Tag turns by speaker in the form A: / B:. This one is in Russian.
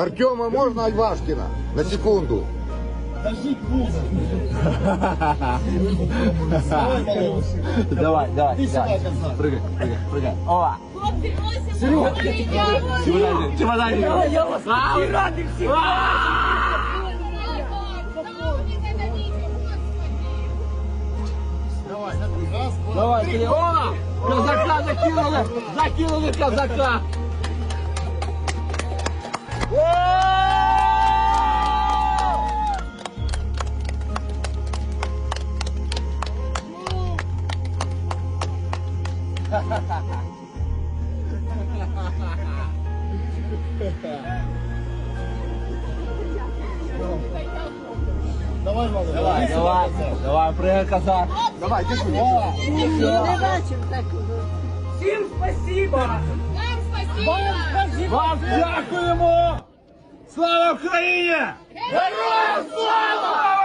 A: Артема можно Альвашкина? На секунду.
B: Давай, давай, давай. Прыгай, прыгай, прыгай. О!
C: Просимо.
B: Чемоданчик, чемоданчик.
D: Радик всіх.
B: Давай, ты. О! Казака закинули! Закинули казака!
E: Давай, Владимир.
B: Давай, давай, давай, прыгай, казак.
A: Давай, держи.
D: Не бачив такого. Всім спасибо.
C: Вам спасибо.
B: Вам дякуємо! Слава Україні!
C: Героям слава!